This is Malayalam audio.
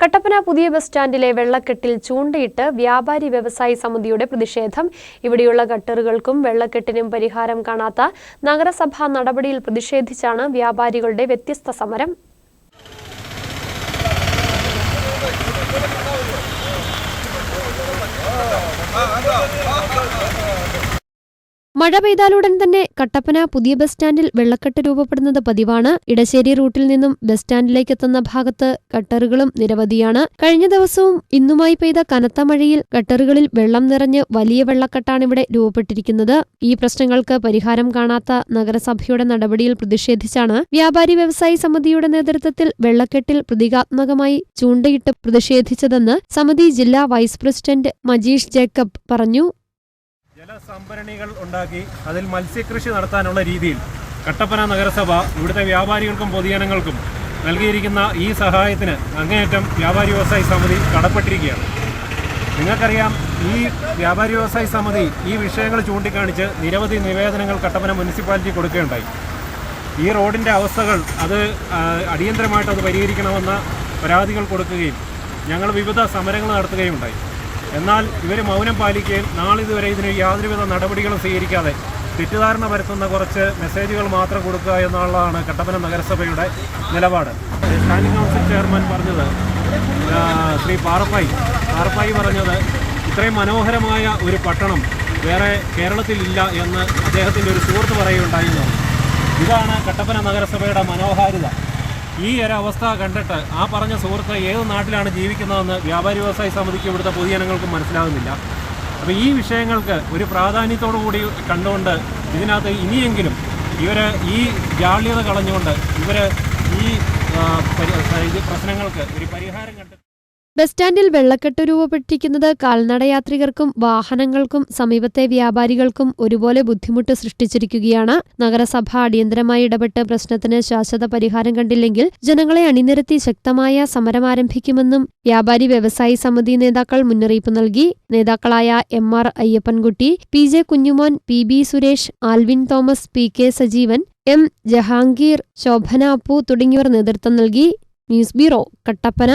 കട്ടപ്പന പുതിയ ബസ് സ്റ്റാൻഡിലെ വെള്ളക്കെട്ടിൽ ചൂണ്ടയിട്ട് വ്യാപാരി വ്യവസായി സമിതിയുടെ പ്രതിഷേധം. ഇവിടെയുള്ള ഗട്ടറുകൾക്കും വെള്ളക്കെട്ടിനും പരിഹാരം കാണാത്ത നഗരസഭാ നടപടിയിൽ പ്രതിഷേധിച്ചാണ് വ്യാപാരികളുടെ വ്യത്യസ്ത സമരം. മഴ പെയ്താലുടൻ തന്നെ കട്ടപ്പന പുതിയ ബസ് സ്റ്റാൻഡിൽ വെള്ളക്കെട്ട് രൂപപ്പെടുന്നത് പതിവാണ്. ഇടശ്ശേരി റൂട്ടിൽ നിന്നും ബസ് സ്റ്റാൻഡിലേക്ക് എത്തുന്ന ഭാഗത്ത് കട്ടറുകളും നിരവധിയാണ്. കഴിഞ്ഞ ദിവസവും ഇന്നുമായി പെയ്ത കനത്ത മഴയിൽ കട്ടറുകളിൽ വെള്ളം നിറഞ്ഞ് വലിയ വെള്ളക്കെട്ടാണ് ഇവിടെ രൂപപ്പെട്ടിരിക്കുന്നത്. ഈ പ്രശ്നങ്ങൾക്ക് പരിഹാരം കാണാത്ത നഗരസഭയുടെ നടപടിയിൽ പ്രതിഷേധിച്ചാണ് വ്യാപാരി വ്യവസായി സമിതിയുടെ നേതൃത്വത്തിൽ വെള്ളക്കെട്ടിൽ പ്രതീകാത്മകമായി ചൂണ്ടയിട്ട് പ്രതിഷേധിച്ചതെന്ന് സമിതി ജില്ലാ വൈസ് പ്രസിഡന്റ് മജീഷ് ജേക്കബ് പറഞ്ഞു. ജലസംഭരണികൾ ഉണ്ടാക്കി അതിൽ മത്സ്യകൃഷി നടത്താനുള്ള രീതിയിൽ കട്ടപ്പന നഗരസഭ ഇവിടുത്തെ വ്യാപാരികൾക്കും പൊതുജനങ്ങൾക്കും നൽകിയിരിക്കുന്ന ഈ സഹായത്തിന് അങ്ങേയറ്റം വ്യാപാരി വ്യവസായി സമിതി കടപ്പെട്ടിരിക്കുകയാണ്. നിങ്ങൾക്കറിയാം ഈ വ്യാപാരി വ്യവസായി സമിതി ഈ വിഷയങ്ങൾ ചൂണ്ടിക്കാണിച്ച് നിരവധി നിവേദനങ്ങൾ കട്ടപ്പന മുനിസിപ്പാലിറ്റി കൊടുക്കുകയുണ്ടായി. ഈ റോഡിന്റെ അവസ്ഥകൾ അത് അടിയന്തരമായിട്ട് അത് പരിഹരിക്കണമെന്ന പരാതികൾ കൊടുക്കുകയും ഞങ്ങൾ വിവിധ സമരങ്ങൾ നടത്തുകയും ഉണ്ടായി എന്നാൽ ഇവർ മൗനം പാലിക്കുകയും നാളിതുവരെ ഇതിന് യാതൊരുവിധ നടപടികളും സ്വീകരിക്കാതെ തെറ്റിദ്ധാരണ പരത്തുന്ന കുറച്ച് മെസ്സേജുകൾ മാത്രം കൊടുക്കുക എന്നുള്ളതാണ് കട്ടപ്പന നഗരസഭയുടെ നിലപാട്. സ്റ്റാൻഡിംഗ് കൗൺസിൽ ചെയർമാൻ പറഞ്ഞത് ശ്രീ പാറപ്പായി. പാറപ്പായി പറഞ്ഞത് ഇത്രയും മനോഹരമായ ഒരു പട്ടണം വേറെ കേരളത്തിലില്ല എന്ന് അദ്ദേഹത്തിന്റെ ഒരു സുഹൃത്ത് പറയുകയുണ്ടായിരുന്നു ഇതാണ് കട്ടപ്പന നഗരസഭയുടെ മനോഹാരിത. ഈ ഒരു അവസ്ഥ കണ്ടിട്ട് ആ പറഞ്ഞ സുഹൃത്ത് ഏത് നാട്ടിലാണ് ജീവിക്കുന്നതെന്ന് വ്യാപാരി വ്യവസായ സമിതിക്ക് ഇവിടുത്തെ പൊതുജനങ്ങൾക്കും മനസ്സിലാകുന്നില്ല അപ്പോൾ ഈ വിഷയങ്ങൾക്ക് ഒരു പ്രാധാന്യത്തോടു കൂടി കണ്ടുകൊണ്ട് ഇതിനകത്ത് ഇനിയെങ്കിലും ഇവർ ഈ ജാള്യത കളഞ്ഞുകൊണ്ട് ഇവർ ഈ പ്രശ്നങ്ങൾക്ക് ഒരു പരിഹാരം കണ്ട് ബസ് സ്റ്റാൻഡിൽ വെള്ളക്കെട്ട് രൂപപ്പെട്ടിരിക്കുന്നത് കാൽനടയാത്രികർക്കും വാഹനങ്ങൾക്കും സമീപത്തെ വ്യാപാരികൾക്കും ഒരുപോലെ ബുദ്ധിമുട്ട് സൃഷ്ടിച്ചിരിക്കുകയാണ്. നഗരസഭ അടിയന്തരമായി ഇടപെട്ട് പ്രശ്നത്തിന് ശാശ്വത പരിഹാരം കണ്ടില്ലെങ്കിൽ ജനങ്ങളെ അണിനിരത്തി ശക്തമായ സമരം ആരംഭിക്കുമെന്നും വ്യാപാരി വ്യവസായി സമിതി നേതാക്കൾ മുന്നറിയിപ്പ് നൽകി. നേതാക്കളായ M R Ayyappankutty P J Kunjumon P B Suresh Alvin Thomas P K Sajeevan M Jahangir Shobhana Appu തുടങ്ങിയവർ നേതൃത്വം നൽകി. News bureau Kattappana.